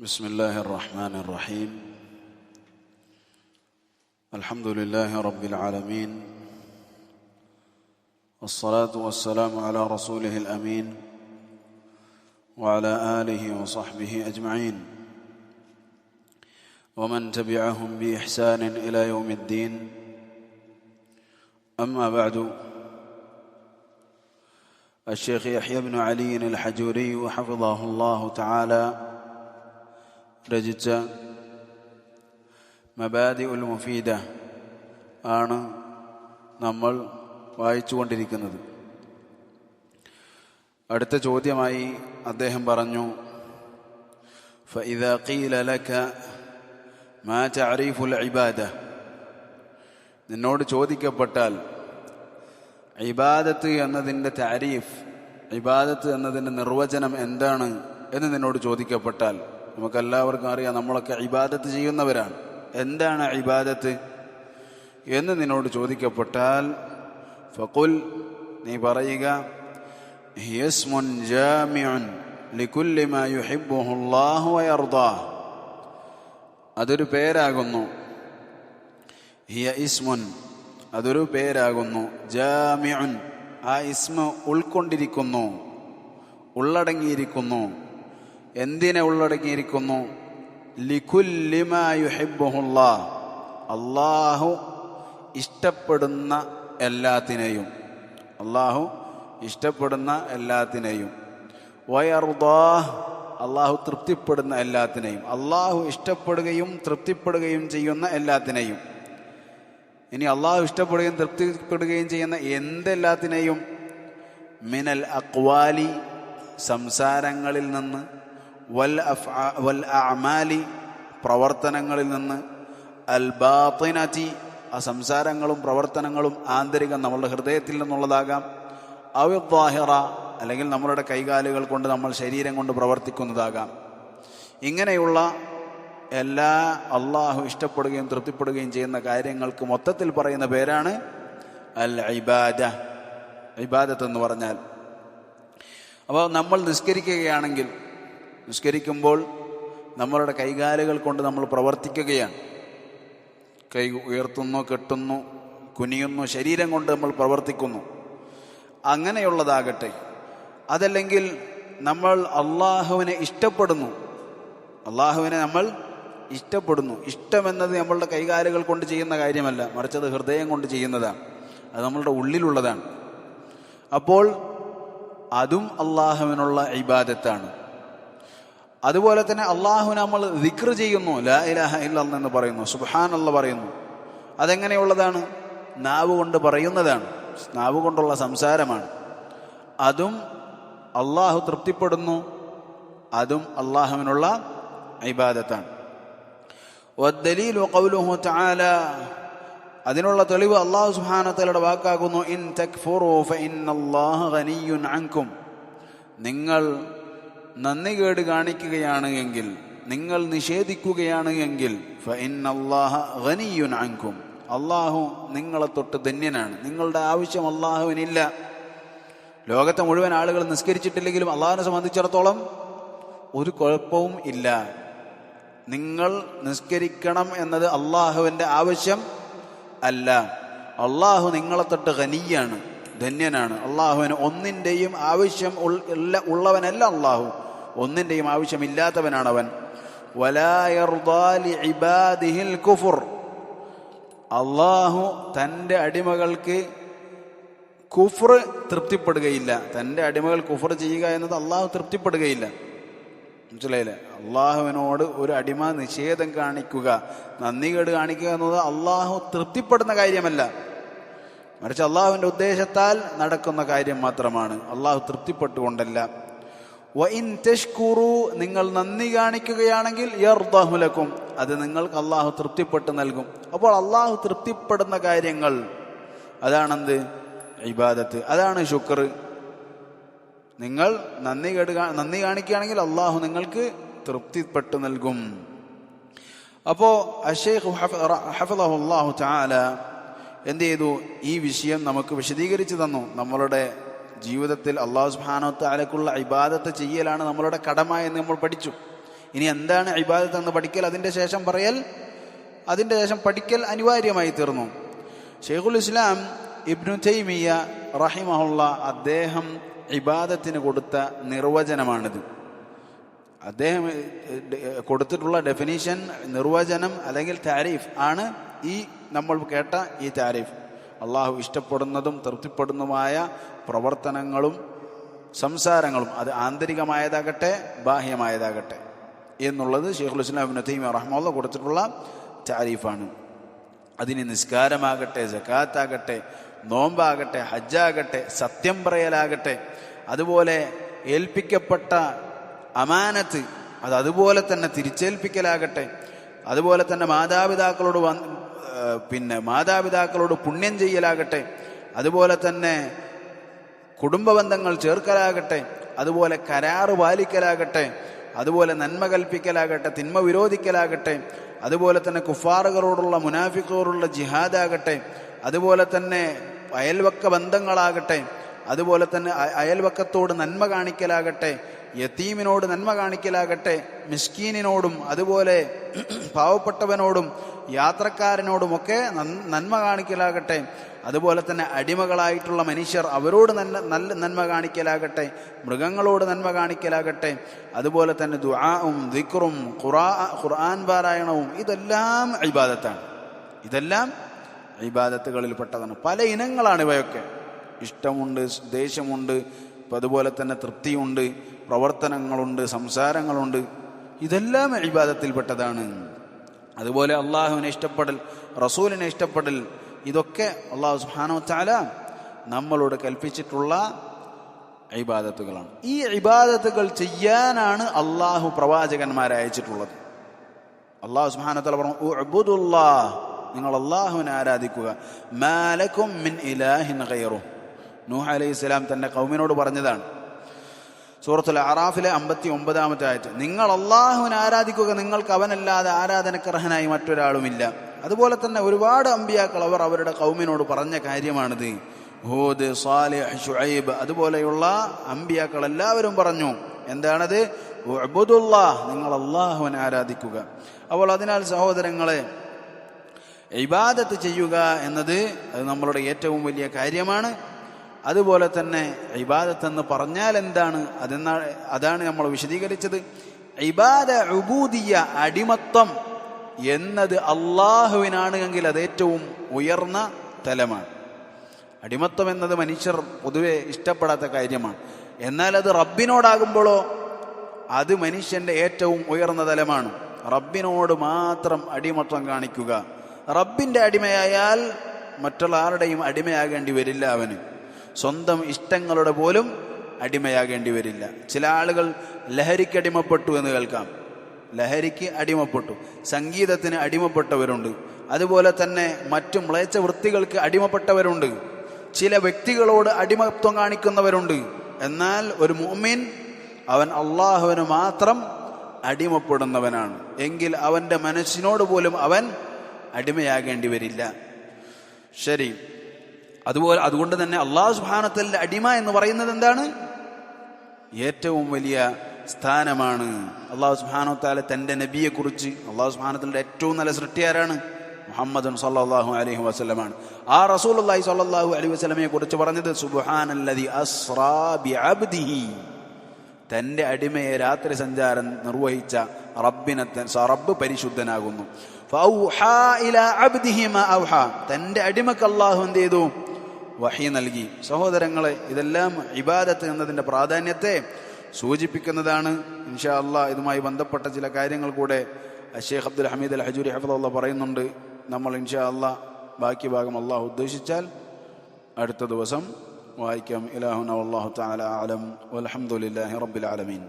بسم الله الرحمن الرحيم. الحمد لله رب العالمين. والصلاة والسلام على رسوله الأمين وعلى آله وصحبه أجمعين. ومن تبعهم بإحسان إلى يوم الدين. أما بعد الشيخ يحيى بن علي الحجوري حفظه الله تعالى രചിച്ച മബാദി ഉൽ മുഫീദ ആണ് നമ്മൾ വായിച്ചുകൊണ്ടിരിക്കുന്നത് അടുത്ത ചോദ്യമായി അദ്ദേഹം പറഞ്ഞു فإذا قيل لك ما تعريف العبادة നിന്നോട് ചോദിക്കപ്പെട്ടാൽ ഇബാദത്ത് എന്നതിൻ്റെ താരീഫ് ഇബാദത്ത് എന്നതിൻ്റെ നിർവചനം എന്താണ് എന്ന് നിന്നോട് ചോദിക്കപ്പെട്ടാൽ നമുക്കെല്ലാവർക്കും അറിയാം നമ്മളൊക്കെ ഇബാദത്ത് ചെയ്യുന്നവരാണ്. എന്താണ് ഇബാദത്ത്? എന്ന് നിന്നോട് ചോദിക്കപ്പെട്ടാൽ ഫക്കുൽ നീ പറയുക ജാമിഉൻ വയർദാഹ് അതൊരു പേരാകുന്നു. ഹിയ ഇസ്മുൻ അതൊരു പേരാകുന്നു. ജാമിഉൻ ആ ഇസ്മ ഉൾക്കൊണ്ടിരിക്കുന്നു ഉള്ളടങ്ങിയിരിക്കുന്നു. എന്തിനെ ഉള്ളടങ്ങിയിരിക്കുന്നു? ലിഖുല്ലിമായുഹിബുഹുള്ള അള്ളാഹു ഇഷ്ടപ്പെടുന്ന എല്ലാത്തിനെയും. അള്ളാഹു ഇഷ്ടപ്പെടുന്ന എല്ലാത്തിനെയും. വയർദാ അള്ളാഹു തൃപ്തിപ്പെടുന്ന എല്ലാത്തിനെയും. അള്ളാഹു ഇഷ്ടപ്പെടുകയും തൃപ്തിപ്പെടുകയും ചെയ്യുന്ന എല്ലാത്തിനെയും. ഇനി അള്ളാഹു ഇഷ്ടപ്പെടുകയും തൃപ്തിപ്പെടുകയും ചെയ്യുന്ന എന്തെല്ലാത്തിനെയും? മിനൽ അക്വാലി സംസാരങ്ങളിൽ നിന്ന് വൽ വൽ പ്രവർത്തനങ്ങളിൽ നിന്ന്. അൽ ബാത്തിനതി ആ സംസാരങ്ങളും പ്രവർത്തനങ്ങളും ആന്തരികം നമ്മളുടെ ഹൃദയത്തിൽ നിന്നുള്ളതാകാം. അവിദ്വാഹിറ അല്ലെങ്കിൽ നമ്മളുടെ കൈകാലുകൾ കൊണ്ട് നമ്മൾ ശരീരം കൊണ്ട് പ്രവർത്തിക്കുന്നതാകാം. ഇങ്ങനെയുള്ള എല്ലാ അള്ളാഹു ഇഷ്ടപ്പെടുകയും തൃപ്തിപ്പെടുകയും ചെയ്യുന്ന കാര്യങ്ങൾക്ക് മൊത്തത്തിൽ പറയുന്ന പേരാണ് അൽ ഇബാദ. ഇബാദത്ത് എന്ന് പറഞ്ഞാൽ. അപ്പോൾ നമ്മൾ നിസ്കരിക്കുകയാണെങ്കിൽ നിസ്കരിക്കുമ്പോൾ നമ്മളുടെ കൈകാലുകൾ കൊണ്ട് നമ്മൾ പ്രവർത്തിക്കുകയാണ്. കൈ ഉയർത്തുന്നു കെട്ടുന്നു കുനിയുന്നു ശരീരം കൊണ്ട് നമ്മൾ പ്രവർത്തിക്കുന്നു. അങ്ങനെയുള്ളതാകട്ടെ അതല്ലെങ്കിൽ നമ്മൾ അള്ളാഹുവിനെ ഇഷ്ടപ്പെടുന്നു. അള്ളാഹുവിനെ നമ്മൾ ഇഷ്ടപ്പെടുന്നു. ഇഷ്ടമെന്നത് നമ്മളുടെ കൈകാലുകൾ കൊണ്ട് ചെയ്യുന്ന കാര്യമല്ല മറിച്ച് അത് ഹൃദയം കൊണ്ട് ചെയ്യുന്നതാണ്. അത് നമ്മളുടെ ഉള്ളിലുള്ളതാണ്. അപ്പോൾ അതും അള്ളാഹുവിനുള്ള ഇബാദത്താണ്. അതുപോലെ തന്നെ അള്ളാഹു നമ്മൾ ദിക്ർ ചെയ്യുന്നു ലാ ഇലാഹ ഇല്ലല്ല എന്ന് പറയുന്നു സുബാൻ അല്ല പറയുന്നു അതെങ്ങനെയുള്ളതാണ് നാവ് കൊണ്ട് പറയുന്നതാണ് നാവ് കൊണ്ടുള്ള സംസാരമാണ് അതും അള്ളാഹു തൃപ്തിപ്പെടുന്നു അതും അള്ളാഹുവിനുള്ള ഇബാദത്താണ് والدليل قوله تعالى അതിനുള്ള തെളിവ് അള്ളാഹു സുഹാനത്തലയുടെ വാക്കാകുന്നു ഇൻ തക്ഫുറു ഫഇന്നല്ലാഹ ഗനിയ്യുൻ അൻകും നിങ്ങൾ നന്ദി കേട് കാണിക്കുകയാണ് എങ്കിൽ നിങ്ങൾ നിഷേധിക്കുകയാണ് എങ്കിൽ അൻകും. അള്ളാഹു നിങ്ങളെ തൊട്ട് ധന്യനാണ്. നിങ്ങളുടെ ആവശ്യം അള്ളാഹുവിനില്ല. ലോകത്തെ മുഴുവൻ ആളുകൾ നിസ്കരിച്ചിട്ടില്ലെങ്കിലും അള്ളാഹിനെ സംബന്ധിച്ചിടത്തോളം ഒരു കുഴപ്പവും ഇല്ല. നിങ്ങൾ നിസ്കരിക്കണം എന്നത് അള്ളാഹുവിന്റെ ആവശ്യം അല്ല. അള്ളാഹു നിങ്ങളെ തൊട്ട് ഖനിയാണ് ധന്യനാണ്. അള്ളാഹുവിന് ഒന്നിന്റെയും ആവശ്യം ഉള്ളവനല്ല അള്ളാഹു. ഒന്നിന്റെയും ആവശ്യമില്ലാത്തവനാണവൻ. ഇബാദിഹിൽ കുഫുർ. അള്ളാഹു തന്റെ അടിമകൾക്ക് കുഫർ തൃപ്തിപ്പെടുകയില്ല. തന്റെ അടിമകൾ കുഫർ ചെയ്യുക എന്നത് അള്ളാഹു തൃപ്തിപ്പെടുകയില്ല. മനസ്സിലായില്ലേ? അള്ളാഹുവിനോട് ഒരു അടിമ നിഷേധം കാണിക്കുക നന്ദികേട് കാണിക്കുക എന്നത് അള്ളാഹു തൃപ്തിപ്പെടുന്ന കാര്യമല്ല. മറിച്ച് അള്ളാഹുവിന്റെ ഉദ്ദേശത്താൽ നടക്കുന്ന കാര്യം മാത്രമാണ്. അള്ളാഹു തൃപ്തിപ്പെട്ടുകൊണ്ടല്ല. വഇൻ നിങ്ങൾ നന്ദി കാണിക്കുകയാണെങ്കിൽ യർദാഹുലക്കും അത് നിങ്ങൾക്ക് അള്ളാഹു തൃപ്തിപ്പെട്ട് നൽകും. അപ്പോൾ അള്ളാഹു തൃപ്തിപ്പെടുന്ന കാര്യങ്ങൾ അതാണെന്ത്? ഇബാദത്ത്. അതാണ് ശുക്ർ. നിങ്ങൾ നന്ദി കേട് നന്ദി കാണിക്കുകയാണെങ്കിൽ അള്ളാഹു നിങ്ങൾക്ക് തൃപ്തിപ്പെട്ട് നൽകും. അപ്പോൾ അഷേഖ് എന്ത് ചെയ്തു? ഈ വിഷയം നമുക്ക് വിശദീകരിച്ചു തന്നു. നമ്മളുടെ ജീവിതത്തിൽ അള്ളാഹു സുബാനോത്താലക്കുള്ള ഇബാദത്ത് ചെയ്യലാണ് നമ്മളുടെ കടമ എന്ന് നമ്മൾ പഠിച്ചു. ഇനി എന്താണ് ഇബാദത്ത് എന്ന് പഠിക്കൽ? അതിന്റെ ശേഷം പറയൽ അതിന്റെ ശേഷം പഠിക്കൽ അനിവാര്യമായി തീർന്നു. ഷെയ്ഖുൽ ഇസ്ലാം ഇബ്നു തൈമിയ റഹിമഹുള്ള അദ്ദേഹം ഇബാദത്തിന് കൊടുത്ത നിർവചനമാണിത്. അദ്ദേഹം കൊടുത്തിട്ടുള്ള ഡെഫിനീഷൻ നിർവചനം അല്ലെങ്കിൽ താരീഫ് ആണ് ഈ നമ്മൾ കേട്ട ഈ താരീഫ്. അള്ളാഹു ഇഷ്ടപ്പെടുന്നതും തൃപ്തിപ്പെടുന്നതുമായ പ്രവർത്തനങ്ങളും സംസാരങ്ങളും അത് ആന്തരികമായതാകട്ടെ ബാഹ്യമായതാകട്ടെ എന്നുള്ളത് ഷെയ്ഖുൽ ഇസ്ലാം തൈമിയ റഹ്മുള്ള കൊടുത്തിട്ടുള്ള താരീഫാണ്. അതിന് നിസ്കാരമാകട്ടെ ജക്കാത്താകട്ടെ നോമ്പാകട്ടെ ഹജ്ജാകട്ടെ സത്യം പറയലാകട്ടെ അതുപോലെ ഏൽപ്പിക്കപ്പെട്ട അമാനത്ത് അത് അതുപോലെ തന്നെ തിരിച്ചേൽപ്പിക്കലാകട്ടെ അതുപോലെ തന്നെ മാതാപിതാക്കളോട് പിന്നെ മാതാപിതാക്കളോട് പുണ്യം ചെയ്യലാകട്ടെ അതുപോലെ തന്നെ കുടുംബബന്ധങ്ങൾ ചേർക്കലാകട്ടെ അതുപോലെ കരാറ് പാലിക്കലാകട്ടെ അതുപോലെ നന്മ കൽപ്പിക്കലാകട്ടെ തിന്മ വിരോധിക്കലാകട്ടെ അതുപോലെ തന്നെ കുഫാറുകളോടുള്ള മുനാഫിക്കോടുള്ള ജിഹാദാകട്ടെ അതുപോലെ തന്നെ അയൽവക്ക ബന്ധങ്ങളാകട്ടെ അതുപോലെ തന്നെ അയൽവക്കത്തോട് നന്മ കാണിക്കലാകട്ടെ യത്തീമിനോട് നന്മ കാണിക്കലാകട്ടെ മിസ്കീനിനോടും അതുപോലെ പാവപ്പെട്ടവനോടും യാത്രക്കാരനോടുമൊക്കെ നന്മ കാണിക്കലാകട്ടെ. അതുപോലെ തന്നെ അടിമകളായിട്ടുള്ള മനുഷ്യർ അവരോട് നല്ല നല്ല നന്മ കാണിക്കലാകട്ടെ മൃഗങ്ങളോട് നന്മ കാണിക്കലാകട്ടെ. അതുപോലെ തന്നെ ദുആവും ദിക്റും ഖുറാ ഖുർആൻ പാരായണവും ഇതെല്ലാം ഇബാദത്താണ്. ഇതെല്ലാം ഇബാദത്തുകളിൽപ്പെട്ടതാണ്. പല ഇനങ്ങളാണ് ഇവയൊക്കെ. ഇഷ്ടമുണ്ട് ദേഷ്യമുണ്ട് ഇപ്പം അതുപോലെ തന്നെ തൃപ്തിയുണ്ട് പ്രവർത്തനങ്ങളുണ്ട് സംസാരങ്ങളുണ്ട്. ഇതെല്ലാം അഴിബാദത്തിൽപ്പെട്ടതാണ് അതുപോലെ അള്ളാഹുവിനെ ഇഷ്ടപ്പെടൽ റസൂലിനെ ഇഷ്ടപ്പെടൽ ഇതൊക്കെ അള്ളാഹു സുഹാനോ ചാല നമ്മളോട് കൽപ്പിച്ചിട്ടുള്ള ഇബാദത്തുകളാണ്. ഈ ഇബാദത്തുകൾ ചെയ്യാനാണ് അള്ളാഹു പ്രവാചകന്മാരെ അയച്ചിട്ടുള്ളത്. അള്ളാഹു സുഹാനത്തല പറഞ്ഞു നിങ്ങൾ അള്ളാഹുവിനെ ആരാധിക്കുക. മാലക്കും മിൻ ഇലാഹിൻ ഗൈറു നൂഹ് അലൈഹി സ്വലാം തന്റെ കൗമിനോട് പറഞ്ഞതാണ്. സൂറത്തുൽ അറാഫിലെ അമ്പത്തി ഒമ്പതാമത്തെ ആയത്ത് നിങ്ങൾ അള്ളാഹുവിനെ ആരാധിക്കുക നിങ്ങൾക്ക് അവനല്ലാതെ ആരാധനക്കർഹനായി മറ്റൊരാളുമില്ല. അതുപോലെ തന്നെ ഒരുപാട് അമ്പിയാക്കൾ അവർ അവരുടെ കൗമിനോട് പറഞ്ഞ കാര്യമാണിത്. ഹൂദ് സാലിഹ് ഷുഐബ് അതുപോലെയുള്ള അമ്പിയാക്കൾ എല്ലാവരും പറഞ്ഞു. എന്താണത്? നിങ്ങൾ അള്ളാഹുവിനെ ആരാധിക്കുക. അപ്പോൾ അതിനാൽ സഹോദരങ്ങളെ ഇബാദത്ത് ചെയ്യുക എന്നത് അത് നമ്മളുടെ ഏറ്റവും വലിയ കാര്യമാണ്. അതുപോലെ തന്നെ ഇബാദത്ത് എന്ന് പറഞ്ഞാൽ എന്താണ്? അതെന്നാ അതാണ് നമ്മൾ വിശദീകരിച്ചത്. ഇബാദ ഉബൂദിയ അടിമത്വം എന്നത് അള്ളാഹുവിനാണ് എങ്കിൽ അത് ഏറ്റവും ഉയർന്ന തലമാണ്. അടിമത്വം എന്നത് മനുഷ്യർ പൊതുവെ ഇഷ്ടപ്പെടാത്ത കാര്യമാണ്. എന്നാൽ അത് റബ്ബിനോടാകുമ്പോഴോ അത് മനുഷ്യന്റെ ഏറ്റവും ഉയർന്ന തലമാണ്. റബ്ബിനോട് മാത്രം അടിമത്വം കാണിക്കുക. റബ്ബിന്റെ അടിമയായാൽ മറ്റുള്ള ആരുടെയും അടിമയാകേണ്ടി വരില്ല അവന്. സ്വന്തം ഇഷ്ടങ്ങളുടെ പോലും അടിമയാകേണ്ടി വരില്ല. ചില ആളുകൾ ലഹരിക്ക് അടിമപ്പെട്ടു എന്ന് കേൾക്കാം. ലഹരിക്ക് അടിമപ്പെട്ടു. സംഗീതത്തിന് അടിമപ്പെട്ടവരുണ്ട്. അതുപോലെ തന്നെ മറ്റു മ്ലേച്ഛ വൃത്തികൾക്ക് അടിമപ്പെട്ടവരുണ്ട്. ചില വ്യക്തികളോട് അടിമത്വം കാണിക്കുന്നവരുണ്ട്. എന്നാൽ ഒരു മുഅ്മിൻ അവൻ അള്ളാഹുവിന് മാത്രം അടിമപ്പെടുന്നവനാണ്. എങ്കിൽ അവന്റെ മനസ്സിനോട് പോലും അവൻ അടിമയാകേണ്ടി വരില്ല. ശരി. അതുപോലെ അതുകൊണ്ട് തന്നെ അള്ളാഹു സുബാനത്തലിന്റെ അടിമ എന്ന് പറയുന്നത് എന്താണ്? ഏറ്റവും വലിയ സ്ഥാനമാണ്. അള്ളാഹു സുബാനത്താല തന്റെ നബിയെക്കുറിച്ച് അള്ളാഹു സുബാനത്തിന്റെ ഏറ്റവും നല്ല സൃഷ്ടിയാരാണ് മുഹമ്മദ് സല്ലാഹു അലഹി വസ്ലമാണ് ആ റസൂൽ അള്ളാഹി സല്ലാഹു അലൈഹി വസ്ലമയെ കുറിച്ച് പറഞ്ഞത് സുബാനല്ലതി അസ്റാ ബി അബ്ദിഹി തന്റെ അടിമയെ രാത്രി സഞ്ചാരം നിർവഹിച്ച റബ്ബിനെ റബ്ബ് പരിശുദ്ധനാകുന്നു. തന്റെ അടിമക്ക് അള്ളാഹു എന്ത് ചെയ്തു? വഹി നൽകി. സഹോദരങ്ങളെ ഇതെല്ലാം ഇബാദത്ത് എന്നതിന്റെ പ്രാധാന്യത്തെ സൂചിപ്പിക്കുന്നതാണ് ഇൻഷാ അള്ളാഹ് ഇതുമായി ബന്ധപ്പെട്ട ചില കാര്യങ്ങൾ കൂടെ ഷെയ്ഖ് അബ്ദുൽ ഹമീദ് അൽ ഹജൂരി ഹഫദുള്ള പറയുന്നുണ്ട്. നമ്മൾ ഇൻഷാ അള്ളാഹ് ബാക്കി ഭാഗം അള്ളാഹു ഉദ്ദേശിച്ചാൽ അടുത്ത ദിവസം വായിക്കാം. ഇലാഹുന വല്ലാഹു തആല അലം വൽഹംദുലില്ലാഹി റബ്ബിൽ ആലമീൻ.